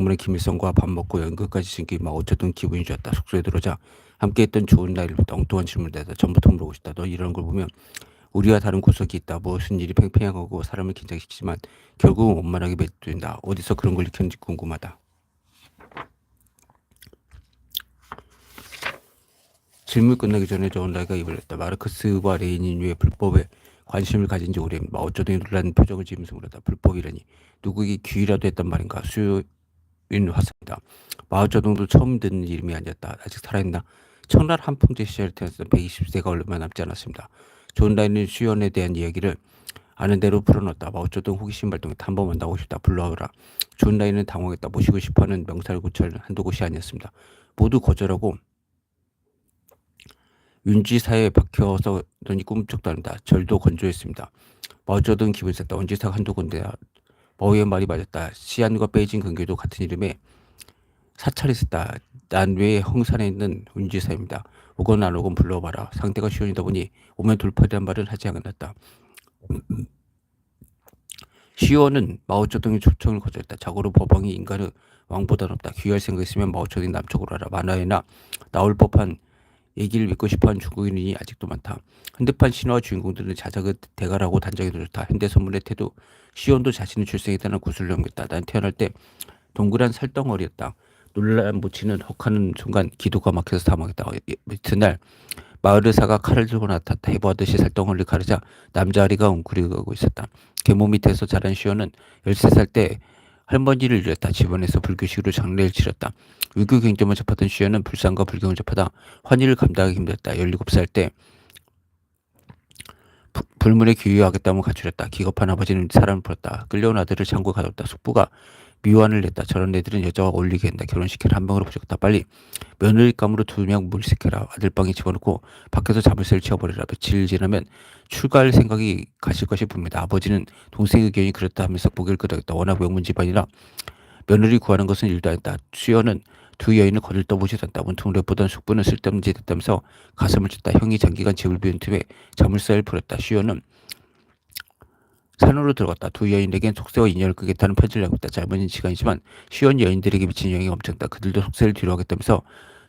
문의 김일성과 밥 먹고 연극까지 즐기 막 어쨌든 기분이 좋았다. 숙소에 들어오자 함께했던 좋은 날부터 엉뚱한 질문을 대다 전부터 물어보고 싶다. 너 이런 걸 보면 우리와 다른 구석이 있다. 무슨 일이 팽팽하고 사람을 긴장시키지만 결국은 원만하게 맺된다. 어디서 그런 걸 익혔는지 궁금하다. 질문 끝나기 전에 조은라이가 입을 냈다. 마르크스와 왜 불법에 관심을 가진 지 오래 마오쩌둥이 놀란 표정을 지으면서 물었다. 불법이라니 누구에게 귀라도 했단 말인가? 수요 인 화살이다. 마오쩌둥도 처음 듣는 이름이 아니었다. 아직 살아있나? 청날 한풍제 시절에 태어나서 120세가 얼마 남지 않았습니다. 존라이는 수연에 대한 이야기를 아는 대로 풀어놓았다. 마오쩌둥 호기심 발동에 한번 만나고 싶다. 불러오라. 존라이는 당황했다. 모시고 싶어하는 명살구철 한두 곳이 아니었습니다. 모두 거절하고 윤지사에 박혀서더니 꿈쩍도 안다. 절도 건조했습니다. 마오쩌둥 기분 셌다. 원지사가 한두 군데 야. 마오의 말이 맞았다. 시안과 베이징 근교도 같은 이름의 사찰이 있었다. 난 외에 홍산에 있는 윤지사입니다. 오건 안 오건 불러봐라. 상대가 시온이다 보니 오면 돌팔이란 말은 하지 않았다. 시온은 마오쩌둥의 초청을 거절했다. 자고로 법왕이 인간의 왕보다 높다. 귀할 생각 있으면 마오쩌둥이 남쪽으로 하라. 만화에나 나올 법한 얘기를 믿고 싶어하는 중국인이 아직도 많다. 현대판 신화 주인공들은 자작의 대가라고 단정해도 좋다. 현대 선물의 태도 시온도 자신의 출생했다는 구슬을 넘겼다. 난 태어날 때 동그란 살덩어리였다. 놀란 모치는 혹하는 순간 기도가 막혀서 사망했다. 이튿날 마을 의사가 칼을 들고 나타났다. 해보하듯이 살덩어리를 가르자 남자아리가 웅크리고 있었다. 계모 밑에서 자란 시온은 13살 때 할머니를 잃었다. 집안에서 불교식으로 장례를 치렀다. 위교 경점을 접하던 시연은 불상과 불경을 접하다 환희를 감당하기 힘들었다. 17살 때 부, 불문에 귀유하겠다면 가출했다. 기겁한 아버지는 사람을 풀었다. 끌려온 아들을 창고에 가뒀다. 숙부가 미완을 냈다. 저런 애들은 여자와 어울리게 한다. 결혼시키는 한 명으로 부족했다. 빨리 며느리감으로 두 명 물색해라. 아들방에 집어넣고 밖에서 자물쇠를 치워버리라. 며칠 지나면 출가할 생각이 가실 것이 분명다. 아버지는 동생 의견이 그렇다 하면서 고개를 끄덕였다. 워낙 명문 집안이라 며느리 구하는 것은 일도 아니다. 수연은 두 여인을 거들 떠보지도 않다. 문통을 보던 숙부는 쓸데없는 짓 했다면서 가슴을 쳤다. 형이 장기간 집을 비운 틈에 자물쇠를 풀었다. 수연은 산으로 들어갔다. 두 여인에겐 속세와 인연을 끄겠다는 편지를 남겼다. 짧은 시간이지만 시원 여인들에게 미친 영향이 엄청다. 그들도 속세를 뒤로하겠다면서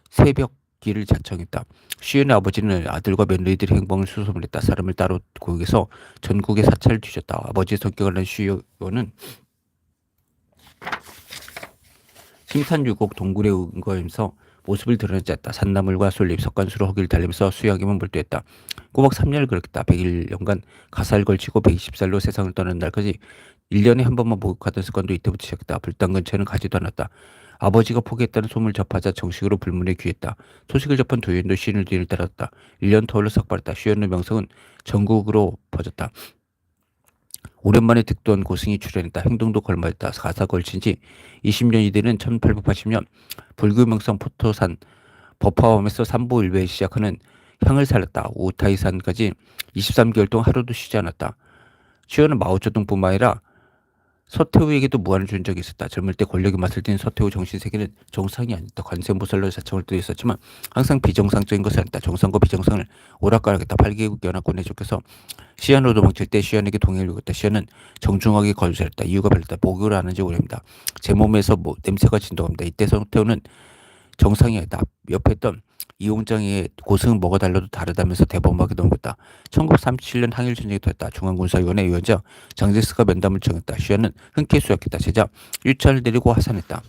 새벽 길을 자청했다. 시연의 아버지는 아들과 며느리들의 행방을 수소문 했다. 사람을 따로 고역에서 전국의 사찰을 뒤졌다. 아버지의 성격을 낸 시연은 심산유곡 동굴에 은거하면서 모습을 드러내지 않다. 산나물과 솔잎, 석간수로 허기를 달리면서 수양이만 몰두했다. 꼬박 3년을 그렇겠다. 100일년간 가사를 걸치고 120살로 세상을 떠나는 날까지 1년에 한 번만 목욕하던 습관도 이때부터 시작했다. 불당 근처에는 가지도 않았다. 아버지가 포기했다는 소문을 접하자 정식으로 불문에 귀했다. 소식을 접한 도연도 시인을 뒤를 따랐다. 1년 터울로 삭발했다. 시연의 명성은 전국으로 퍼졌다. 오랜만에 득도한 고승이 출연했다. 행동도 걸맞았다. 가사 걸친 지 20년이 되는 1880년 불교 명성 포토산 버파움에서 삼보 일배에 시작하는 향을 살렸다. 우타이산까지 23개월 동안 하루도 쉬지 않았다. 시연은 마오쩌둥뿐만 아니라 서태후에게도 무한을 준 적이 있었다. 젊을 때 권력의 맛을 띈 서태후 정신세계는 정상이 아니다. 관세음보살로 자청을 또 있었지만 항상 비정상적인 것을 한다. 정상과 비정상을 오락가락했다. 8개국 연합군에 쫓겨서 시안으로 도망칠 때 시안에게 동행을 요구했다. 시안은 정중하게 거절했다. 이유가 별로다. 목욕을 안 한 지 오래입니다. 제 몸에서 뭐 냄새가 진동합니다. 이때 서태후는 아니다. 옆에 있던 이용장의 고승은 뭐가 달라도 다르다면서 대범하게 넘겼다. 1937년 항일 전쟁이 터졌다. 중앙군사위원회 위원장 장제스가 면담을 청했다. 시연은 흔쾌히 수락했다. 제자 유차를 내리고 하산했다.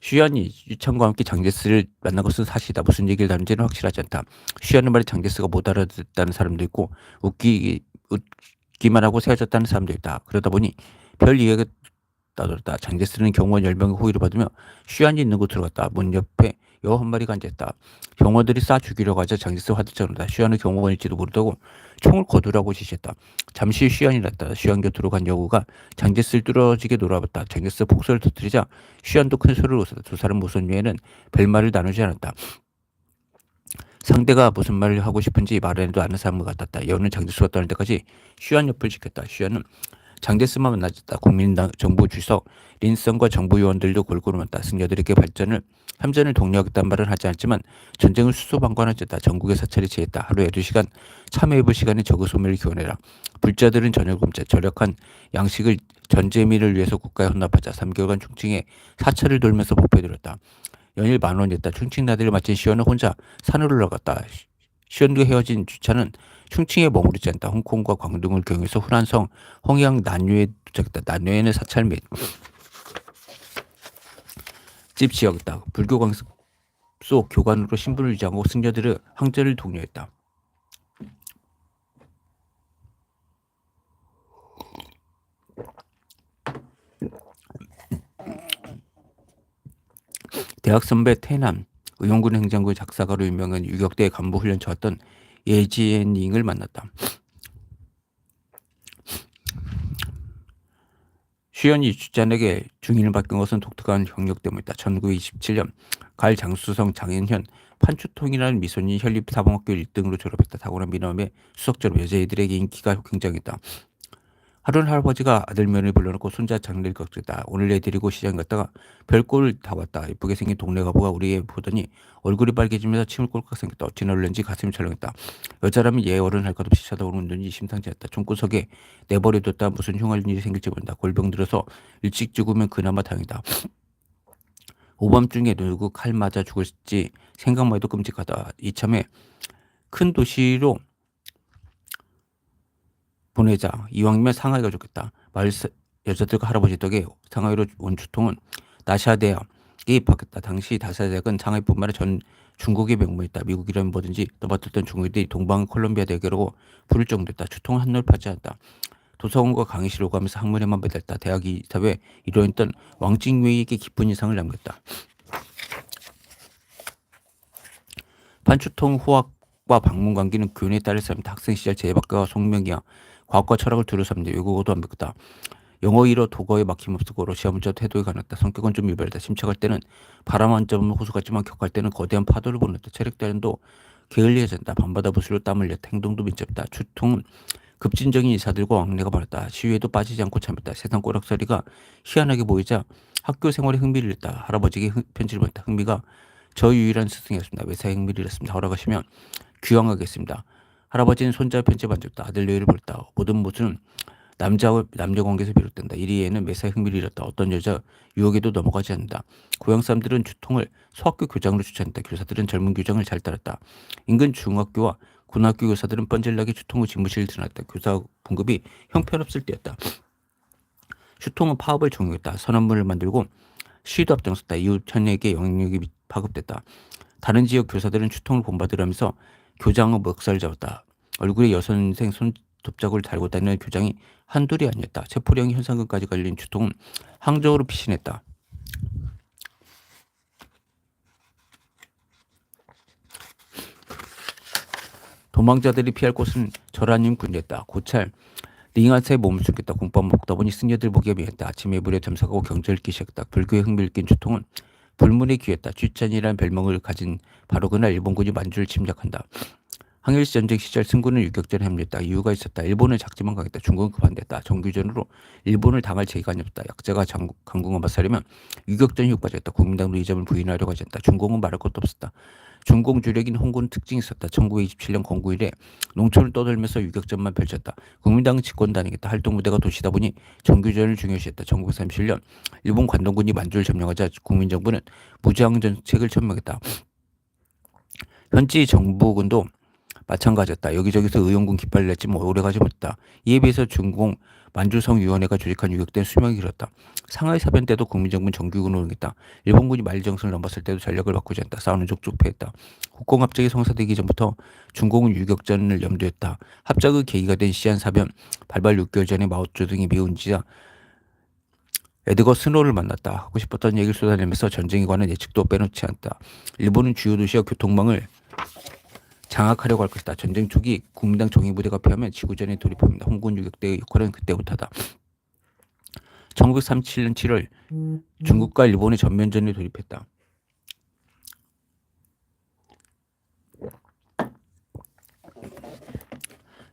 슈연이 유창과 함께 장제스를 만난 것은 사실이다. 무슨 얘기를 다룬지는 확실하지 않다. 슈연의 말에 장제스가 못 알아듣다는 사람도 있고 웃기, 웃기만 하고 세워졌다는 사람도 있다. 그러다 보니 별 이해가 따돌다 장제스는 경호원 10명의 호의를 받으며 쉬안이 있는 곳 들어갔다. 문 옆에 여한 마리가 앉아있다. 경호원들이 쏴 죽이려고 하자 장제스 화들짝 쉬안은 경호원일지도 모르다고 총을 거두라고 지시했다. 잠시 쉬안이 났다. 쉬안 곁으로 간 여우가 장제스를 뚫어지게 놀아봤다. 장제스 폭소를 터뜨리자 쉬안도 큰 소리를 웃었다. 두 사람 모습 외에는 별말을 나누지 않았다. 상대가 무슨 말을 하고 싶은지 말을 해도 아는 사람과 같았다. 여우는 장제스가 떠날 때까지 쉬안 옆을 지켰다. 쉬안은 장제스만 만나졌다. 국민당 정부 주석 린슨과 정부 요원들도 골고루 만났다. 승려들에게 발전을 함전을 독려하겠다는 말은 하지 않지만 전쟁을 수소방관하였다. 전국의 사찰이 제했다. 하루에 두 시간 참여해볼 시간에 적의 소멸을 기원해라. 불자들은 저녁 굶자 절약한 양식을 전재미를 위해서 국가에 헌납하자. 3개월간 충칭에 사찰을 돌면서 복배들었다. 연일 만 원이었다. 충칭 나들이를 마친 시연은 혼자 산으로 올라갔다. 시- 시연과 헤어진 주차는 충칭에 머무르지 않다. 홍콩과 광둥을 경유해서 후란성 홍양 난유에 도착했다. 난유에는 사찰 및 집 지역이다. 불교 강습 속 교관으로 신분을 유지하고 승려들의 항제를 독려했다. 대학 선배 태남 의용군 행정부 작사가로 유명한 유격대 간부 훈련 좋았던 예지엔닝을 만났다. 슈연이 주잔에게 중인을 맡긴 것은 독특한 경력 때문이다. 1927년 갈 장수성 장현현 판추통이라는 미소년이 현립사범학교 1등으로 졸업했다. 탁월한 미남의 수석 졸업 여자애들에게 인기가 굉장했다. 하루는 할아버지가 아들 며느리 불러놓고 손자 장례를 걱정했다. 오늘 애 데리고 시장 갔다가 별꼴을 다 왔다. 예쁘게 생긴 동네 가부가 우리 애 보더니 얼굴이 빨개지면서 침을 꼴깍 생겼다. 어찌나 놀란지 가슴이 철렁했다. 여자라면 얘 어른 할 것 없이 쳐다보는 눈이 심상치 않다. 종구석에 내버려뒀다 무슨 흉할 일이 생길지 모른다. 골병 들어서 일찍 죽으면 그나마 다행이다. 오밤중에 누구 칼 맞아 죽을지 생각만 해도 끔찍하다. 이참에 큰 도시로 보내자. 이왕이면 상하이가 좋겠다. 마을 사- 여자들과 할아버지 덕에 상하이로 온 주통은 나샤대야 입학했다. 당시 다사대학은 상하이뿐만 아니라 전 중국의 명문이다. 미국이라면 뭐든지 떠받들던 중국들이 동방 콜롬비아 대교라고 부를 정도였다. 주통은 한눈 파지 않았다. 도서관과 강의실을 오가면서 학문에만 매달다. 대학 이사회 이뤄했던 왕징웨이에게 깊은 인상을 남겼다. 판추통 후학과 방문 관계는 교훈에 따를 사람다. 학생 시절 제박과 송명이야 과학과 철학을 두루삼는데 외국어도 완벽하다. 영어 1어 독어에 막힘없었고 러시아 문자 태도에 가났다. 성격은 좀 유별다. 침착할 때는 바람 한 점 호수 같지만 격할 때는 거대한 파도를 보냈다. 체력 대련도 게을리해진다. 밤바다 부슬로 땀을 냈다. 행동도 민첩다. 주통은 급진적인 인사들과 왕래가 많았다. 시위에도 빠지지 않고 참았다. 세상 꼬락서리가 희한하게 보이자 학교 생활에 흥미를 냈다. 할아버지에게 흥- 편지를 보냈다. 흥미가 저 유일한 스승이었습니다. 외사에 흥미를 냈습니다. 허락하시면 귀향하겠습니다. 할아버지는 손자 편지 만졌다. 아들 뇌를 보냈다. 모든 모습은 남자와 남녀 관계에서 비롯된다. 이리에는 매사에 흥미를 잃었다. 어떤 여자 유혹에도 넘어가지 않는다. 고향 사람들은 주통을 소학교 교장으로 추천했다. 교사들은 젊은 교장을 잘 따랐다. 인근 중학교와 고등학교 교사들은 뻔질나게 주통의 집무실을 드러났다. 교사 분급이 형편없을 때였다. 주통은 파업을 종용했다. 선언문을 만들고 시위도 앞장섰다. 이후 천에게 영향력이 미- 파급됐다. 다른 지역 교사들은 추통을 본받으라면서 교장의 멱살을 잡았다. 얼굴에 여선생 손톱자국을 달고 다니는 교장이 한둘이 아니었다. 체포령 현상금까지 걸린 추통은 항저우로 피신했다. 도망자들이 피할 곳은 절하님 군대였다. 고찰 링한테 몸을 숨겼다. 공밥 먹다 보니 승려들 보기에 미했다. 아침에 물에 점사하고 경절 읽기 시작했다. 불교에 흥미를 낀 주통은 불문에 귀했다. 쥐찬이라는 별명을 가진 바로 그날 일본군이 만주를 침략한다. 항일시 전쟁 시절 승군은 유격전에 합류했다. 이유가 있었다. 일본은 작지만 강했다. 중국은 급한데다. 정규전으로 일본을 당할 재간이 없다. 약자가 장, 강국을 맞서려면 유격전이 흑빠졌다. 국민당도 이 점을 부인하려고 하지 않다. 중공은 말할 것도 없었다. 중공 주력인 홍군 특징이 있었다. 1927년 건국 이래 농촌을 떠돌면서 유격전만 펼쳤다. 국민당은 집권단이겠다. 활동 무대가 도시다 보니 정규전을 중요시했다. 1937년 일본 관동군이 만주를 점령하자 국민정부는 무장 정책을 천명했다. 현지 정부군도 마찬가지였다. 여기저기서 의용군 깃발을 냈지만 오래가지 못했다. 이에 비해서 중공 만주성위원회가 조직한 유격대는 수명이 길었다. 상하이 사변 때도 국민정부는 정규군을 응했다. 일본군이 만리정선을 넘었을 때도 전력을 바꾸지 않다. 싸우는 족족 패했다. 국공 합작이 성사되기 전부터 중공은 유격전을 염두했다. 합작의 계기가 된 시안 사변 발발 6개월 전에 마오쩌둥이 미운지자 에드거 스노를 만났다. 하고 싶었던 얘기를 쏟아내면서 전쟁에 관한 예측도 빼놓지 않다. 일본은 주요 도시와 교통망을 장악하려고 할 것이다. 전쟁 초기 국민당 정예부대가 패하면 지구전에 돌입합니다. 홍군 유격대의 역할은 그때부터다. 1937년 7월 중국과 일본의 전면전에 돌입했다.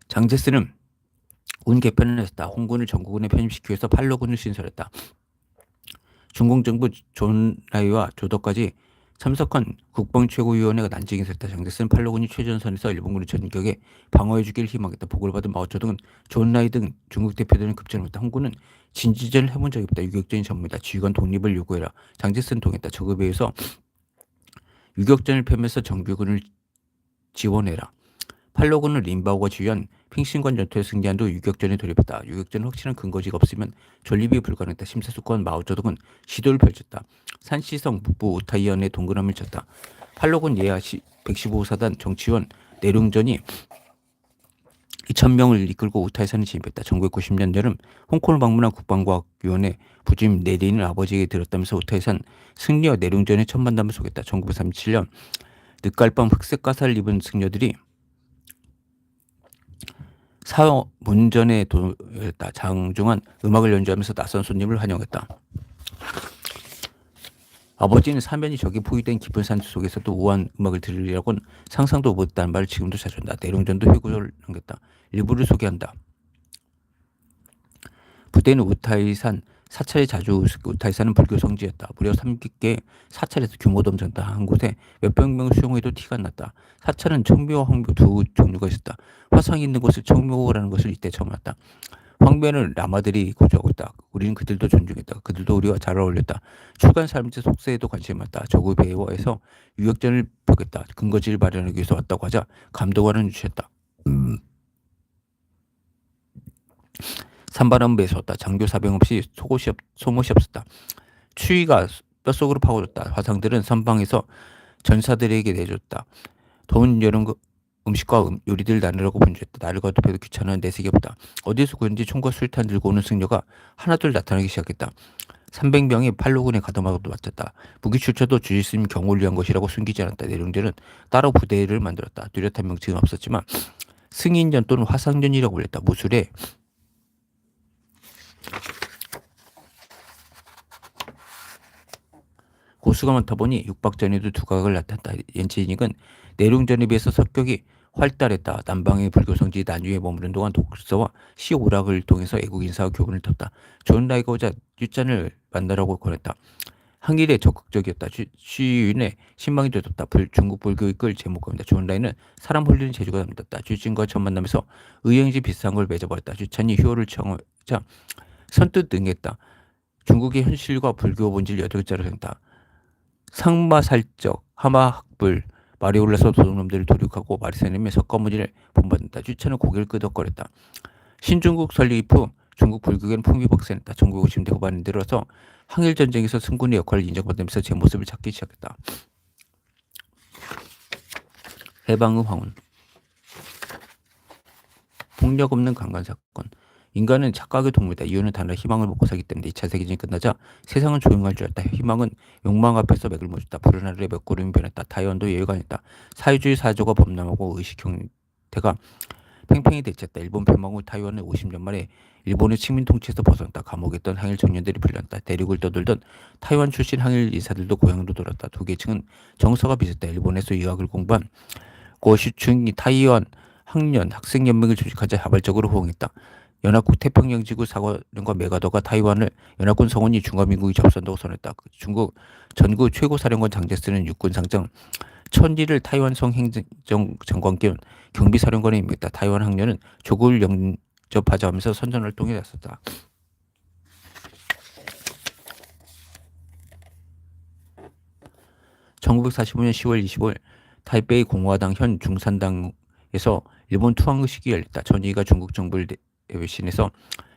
장제스는 군 개편을 했다. 홍군을 전국군에 편입시키기 위해서 팔로군을 신설했다. 중공 정부 존 라이와 조덕까지 참석한 국방 최고위원회가 난징에 섰다. 장제스는 팔로군이 최전선에서 일본군을 전격에 방어해주길 희망했다. 보고를 받은 마오쩌둥은 존 라이 등 중국 대표들은 급전했다. 홍군은 진지전을 해본 적이 없다. 유격전이 전무이다. 지휘관 독립을 요구해라. 장제스는 동했다. 저급에 의해서 유격전을 펴면서 정규군을 지원해라. 팔로군은 림바오가 지휘한 핑신관 전투에 승리한 후 유격전에 돌입했다. 유격전은 확실한 근거지가 없으면 존립이 불가능했다. 심사숙고한 마오쩌둥은 시도를 펼쳤다. 산시성 북부 우타이현에 동그라미를 쳤다. 팔로군 예하 115사단 정치원 내룡전이 2천명을 이끌고 우타이산에 진입했다. 1990년 여름 홍콩을 방문한 국방과학위원회 부주임 내린을 아버지에게 들었다면서 우타이산 승리와 내룡전의 첫 만남을 소개했다. 1937년 늦갈밤 흑색 가사를 입은 승려들이 사회 문전에 도했다. 장중한 음악을 연주하면서 낯선 손님을 환영했다. 아버지는 사면이 적이 포위된 깊은 산수 속에서도 우아한 음악을 들으려고는 상상도 못했다는 말을 지금도 자주 한다. 내룡전도 회고를 남겼다. 일부를 소개한다. 부대는 우타이산 사찰에 자주 우타이산은 불교 성지였다. 무려 3개 사찰에서 규모도 엄청다. 한 곳에 몇백 명 수용해도 티가 안 났다. 사찰은 청묘와 황묘 두 종류가 있었다. 화상이 있는 곳을 청묘라는 것을 이때 처음 알았다. 황묘는 라마들이 거주하고 있다. 우리는 그들도 존중했다. 그들도 우리와 잘 어울렸다. 출간 사람들 속세에도 관심이 많다. 저그 배워에서 유역전을 펴겠다. 근거지를 마련하기 위해서 왔다고 하자 감독관은 주셨다. 음. 산바람 배서었다. 장교 사병 없이 속옷이 없, 속옷이 없었다. 추위가 뼛속으로 파고들었다. 화상들은 선방에서 전사들에게 내줬다. 더운 여름 그 음식과 음, 요리들 나누라고 분주했다. 나를 거듭해도 귀찮은 내색이 없다. 어디서 그런지 총과 술탄 들고 오는 승려가 하나둘 나타나기 시작했다. 300명이 팔로군에 가담하고도 맞췄다. 무기 출처도 주지스님 경호를 위한 것이라고 숨기지 않았다. 내룡제는 따로 부대를 만들었다. 뚜렷한 명칭은 없었지만 승인전 또는 화상전이라고 불렸다. 무술에 고수가 많다 보니 육박전에도 두각을 나타냈다. 엔치닉은 내룡전에 비해서 성격이 활달했다. 남방의 불교성지 난유에 머무른 동안 독서와 시 오락을 통해서 애국 인사와 교훈을 텄다. 존 라이가 오자 유짠을 만나라고 권했다. 항일에 적극적이었다. 시위인의 신망이 되었다. 불, 중국 불교의 끌 제목입니다. 존 라이는 사람 홀리는 재주가 남겼다. 주진과 첫 만나면서 의행지 비슷한 걸 맺어버렸다. 주찬이 효를 청하자 선뜻 응했다. 중국의 현실과 불교 본질 여덟 자를 생다. 상마살적, 하마학불, 말이 올라서 도둑놈들을 도륙하고 마리사님의 석가모니를 본받는다. 주차는 고개를 끄덕거렸다. 신중국 설립 후 중국 불교계는 풍비박산했다. 1950대 후반에 들어서 항일 전쟁에서 승군의 역할을 인정받으면서 제 모습을 찾기 시작했다. 해방 후 황혼 폭력 없는 강간 사건 인간은 착각의 동물이다. 이유는 단어 희망을 먹고 살기 때문에 2차 세계전이 끝나자 세상은 조용할 줄 알았다. 희망은 욕망 앞에서 맥을 못 줬다. 푸른 하늘에 몇 구름이 변했다. 다이언도 여유가 아니다. 사회주의 사조가 범람하고 의식 형태가 팽팽히 대체했다. 일본 패망 후 타이완은 50년 만에 일본의 식민 통치에서 벗어났다. 감옥에 있던 항일 청년들이 불렸다. 대륙을 떠돌던 타이완 출신 항일 인사들도 고향으로 돌았다. 두 계층은 정서가 비슷했다. 일본에서 유학을 공부한 고시충이 타이완 학년 학생연맹을 조직하자 자발적으로 호응했다. 연합국 태평양지구 사관과 메가더가 타이완을 연합군 성원이 중화민국이 접선다고 선언했다. 그 중국 전국 최고 사령관 장제스는 육군 상장 천리를 타이완성 행정 장관 겸 경비사령관에 임했다. 타이완 학년은 조국을 영접하자 하면서 선전 활동에 나섰다. (1945년 10월 25일) 타이베이 공화당 현 중산당에서 일본 투항식이 열렸다. 전위가 중국 정부를 외신에서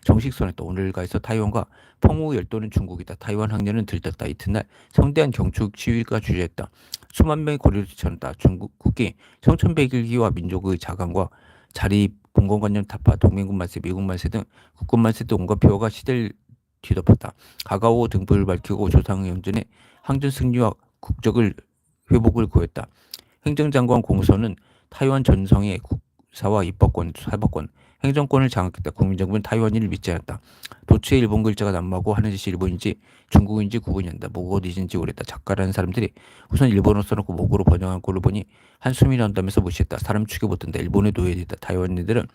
정식 선언했다. 오늘가에서 타이완과 평호 열도는 중국이다. 타이완 학년은 들떴다. 이튿날 성대한 경축 시위가 주재했다. 수만 명의 고리를 뛰쳐났다. 중국 국기 청천백일기와 민족의 자강과 자리 공공관념 타파 동맹군 만세 미국 만세 등 국군 만세 등 온갖 표어가 시대를 뒤덮었다. 가가오 등불을 밝히고 조상 영전의 항전 승리와 국적을 회복을 구했다. 행정장관 공서는 타이완 전성의 국사와 입법권, 사법권, 행정권을 장악했다. 국민정부는 타이완인을 믿지 않았다. 도처에 일본 글자가 난무하고 하는 짓이 일본인지 중국인지 구분이 안다. 뭐고 어디인지 모르겠다. 작가라는 사람들이 우선 일본어 써놓고 목으로 번역한 꼴을 보니 한숨이 나온다면서 무시했다. 사람 죽여 못한다. 일본의 노예이다. 타이완인들은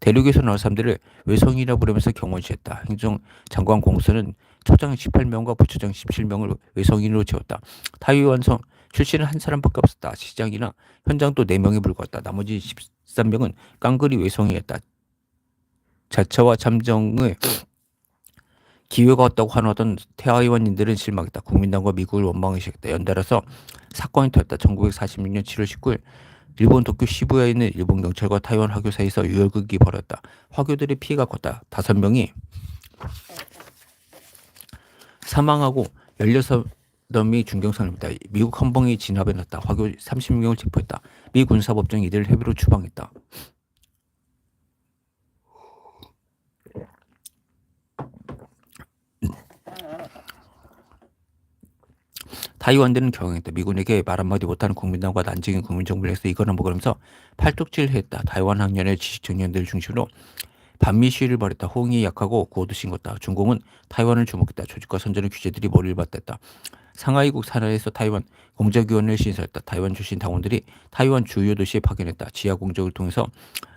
대륙에서 나온 사람들을 외성이라 부르면서 경원시했다. 행정장관 공수는 초장 18명과 부처장 17명을 외성인으로 채웠다. 타이완성 출신은 한 사람밖에 없었다. 시장이나 현장도 4명에 불과했다. 나머지 13명은 깡그리 외성이었다. 자처와 잠정의 기회가 왔다고 환호하던 태아이원인들은 실망했다. 국민당과 미국을 원망의식했다. 연달아서 사건이 터졌다. 1946년 7월 19일 일본 도쿄 시부야에 있는 일본 경찰과 타이완 화교 사이에서 유혈극이 벌어졌다. 화교들의 피해가 컸다. 다섯 명이 사망하고 16명이 중경선입니다. 미국 헌병이 진압해 났다. 화교 36명을 체포했다. 미 군사법정이 이들을 해비로 추방했다. 타이완대는 경영했다. 미군에게 말 한마디 못하는 국민당과 난징인 국민정부를 해서 이거나 먹으면서 팔뚝질했다. 타이완 학년의 지식 청년들 중심으로 반미 시위를 벌였다. 호응이 약하고 구호도 싱겼다. 중공은 타이완을 주목했다. 조직과 선전의 규제들이 머리를 맞댔다. 상하이국 산하에서 타이완 공작위원회를 신설했다. 타이완 출신 당원들이 타이완 주요 도시에 파견했다. 지하 공작을 통해서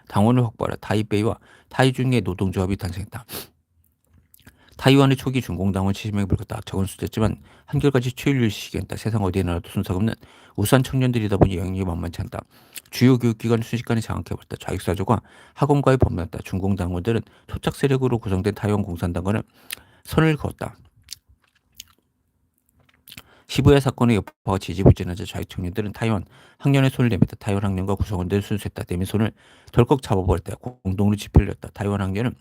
당원을 확보하라. 타이베이와 타이중의 노동조합이 탄생했다. 타이완의 초기 중공당원 70명이 불렀다. 적은 숫자지만 한결같이 최윤리를 시기했다. 세상 어디에 나라도 순서가 없는 우수한 청년들이다 보니 영향력이 만만치 않다. 주요 교육기관 순식간에 장악해버렸다. 좌익사조가 학원과의 범람했다. 중공당원들은 토착 세력으로 구성된 타이완 공산당과는 선을 그었다. 시부야 사건의 여파가 지지부진하자 좌익 청년들은 타이완 학년의 손을 내밀다. 타이완 학년과 구성원들을 순수했다. 내민 손을 덜컥 잡아버렸다. 공동으로 했다. 타이완 학년은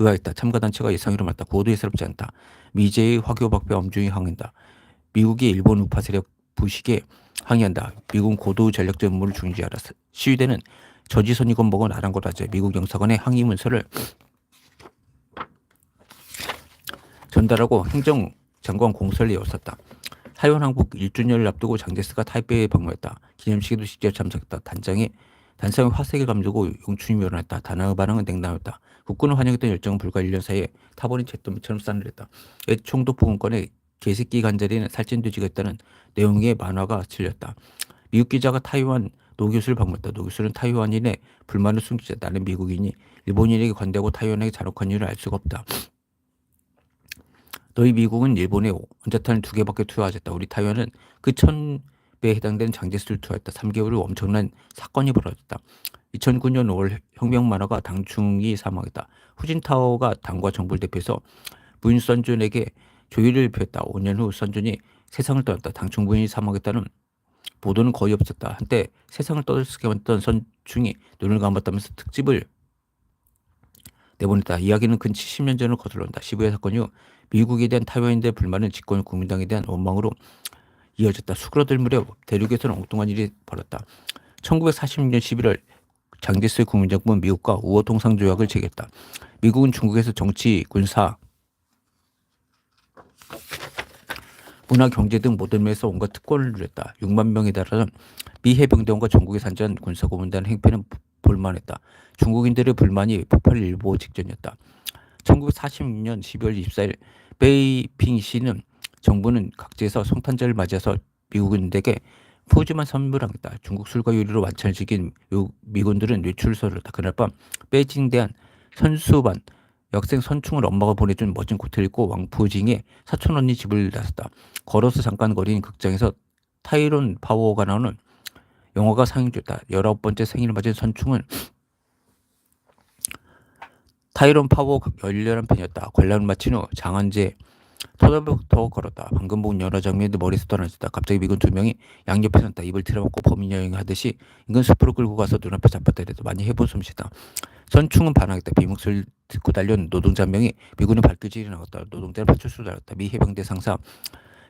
의아했다. 참가단체가 예상이로 맞다. 고도 예사롭지 않다. 미제의 화교박배 엄중히 항의한다. 미국이 일본 우파 세력 부식에 항의한다. 미국 고도 전략적 임무를 중지하라. 시위대는 저지선 이 건복은 아랑곳하자 미국 영사관에 항의 문서를 전달하고 행정장관 공설을 이었었다. 타이완 항복 1주년을 앞두고 장제스가 타이베이에 방문했다. 기념식에도 직접 참석했다. 단장에 단상의 화색을 감추고 용춘이 밀어냈다. 단항의 반응은 냉담했다. 국군을 환영했던 열정은 불과 1년 사이에 타버린 잿더미처럼 싸늘했다. 애총도 부근권에 개새끼 간자리는 살찐 돼지가 있다는 내용의 만화가 실렸다. 미국 기자가 타이완 노 교수를 방문했다. 노 교수는 타이완인의 불만을 숨기자 나는 미국인이 일본인에게 관대하고 타이완에게 잔혹한 이유를 알 수가 없다. 너희 미국은 일본에 원자탄을 두 개밖에 투하하셨다. 우리 타이완은 그 천 배에 해당되는 장제수를 투하했다. 3개월 후 엄청난 사건이 벌어졌다. 2009년 5월 혁명 만화가 당충이 사망했다. 후진타오가 당과 정부를 대표해서 부인 선준에게 조의를 표했다. 5년 후 선준이 세상을 떠났다. 당충 부인이 사망했다는 보도는 거의 없었다. 한때 세상을 떠들게 만던 선충이 눈을 감았다면서 특집을 내보냈다. 이야기는 근 70년 전을 거슬러온다. 시부야 사건 이후 미국에 대한 타이완인들의 불만은 집권 국민당에 대한 원망으로 이어졌다. 수그러들 무렵 대륙에서는 엉뚱한 일이 벌었다. 1946년 11월 장제스의 국민정부는 미국과 우호 통상 조약을 체결했다. 미국은 중국에서 정치, 군사, 문화, 경제 등 모든 면에서 온갖 특권을 누렸다. 6만 명에 달하는 미 해병대원과 전국에 산전 군사고문단 행패는 볼만했다. 중국인들의 불만이 폭발을 일보 직전이었다. 1946년 12월 24일 베이핑시는 정부는 각지에서 성탄절을 맞이해서 미국인들에게 푸짐한 선물하겠다. 중국 술과 요리로 완찬을 즐긴 미군들은 했다. 그날 밤 베이징 대한 선수반 역생 선충을 엄마가 보내준 멋진 코트를 입고 왕푸징의 사촌 언니 집을 나섰다. 걸어서 잠깐 거리는 극장에서 타이론 파워가 나오는 영화가 상영됐다. 열아홉 번째 생일을 맞은 선충은 타이론 파워 열렬한 팬이었다. 관람을 마친 후 장한제 터널부터 걸었다. 방금 본 여러 장면도 머리에서 떠나졌다. 갑자기 미군 두 명이 양옆에 섰다. 입을 틀어막고 범인 여행 하듯이 인근 숲으로 끌고 가서 눈앞에 잡았다. 그래도 많이 해본 솜씨다. 선충은 반항했다. 비목소리를 듣고 달려온 노동자 한 명이 미군의 발길질이 나왔다. 노동자를 파출소로 달았다. 미 해병대 상사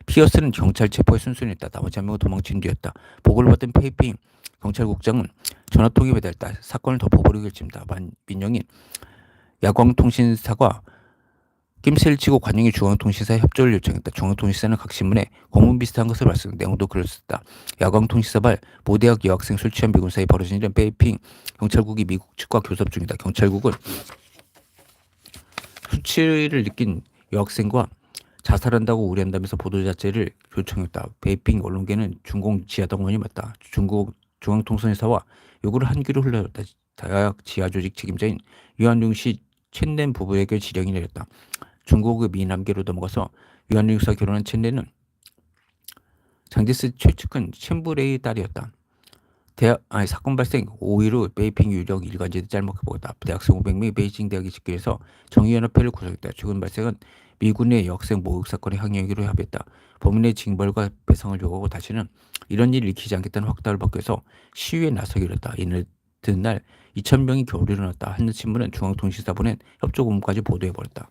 피어스는 경찰 체포에 순순했다. 나머지 한 명은 도망친 뒤였다. 보고를 받은 페이핑 경찰국장은 전화통에 매달렸다. 사건을 덮어버리고 결심다. 민영인 야광통신사가 낌새를 치고 관영이 중앙통신사에 협조를 요청했다. 중앙통신사는 각 신문에 공문 비슷한 것을 말씀 내용도 그랬었다. 야광통신사발 모대학 여학생 술 취한 미군 사이 벌어진 일은 베이핑 경찰국이 미국 측과 교섭 중이다. 경찰국은 수치를 느낀 여학생과 자살한다고 우려한다면서 보도 자체를 요청했다. 베이핑 언론계는 중공 지하동원이 맞다. 중국 중앙통신사와 요구를 한 귀로 흘러졌다. 대학 지하 조직 책임자인 유한중 씨 첸넨 부부에게 지령이 내렸다. 중국의 미남계로 넘어가서 유한중과 결혼한 첸넨은 장제스 최측근 첸부레의 딸이었다. 대학 아니 사건 발생 5일 후 베이핑 유력 일간지에 짤막해 보였다. 대학생 500명이 베이징 대학에 집결해서 정의연합회를 구성했다. 최근 발생은 미군의 여학생 모욕 사건에 항의하기로 합의했다. 범인의 징벌과 배상을 요구하고 다시는 이런 일을 일으키지 않겠다는 확답을 받기 위해서 시위에 나서기로 했다. 이날 날 2,000명이 겨울에 일어났다. 한국 신문은 중앙통신사 보낸 협조 공문까지 보도해버렸다.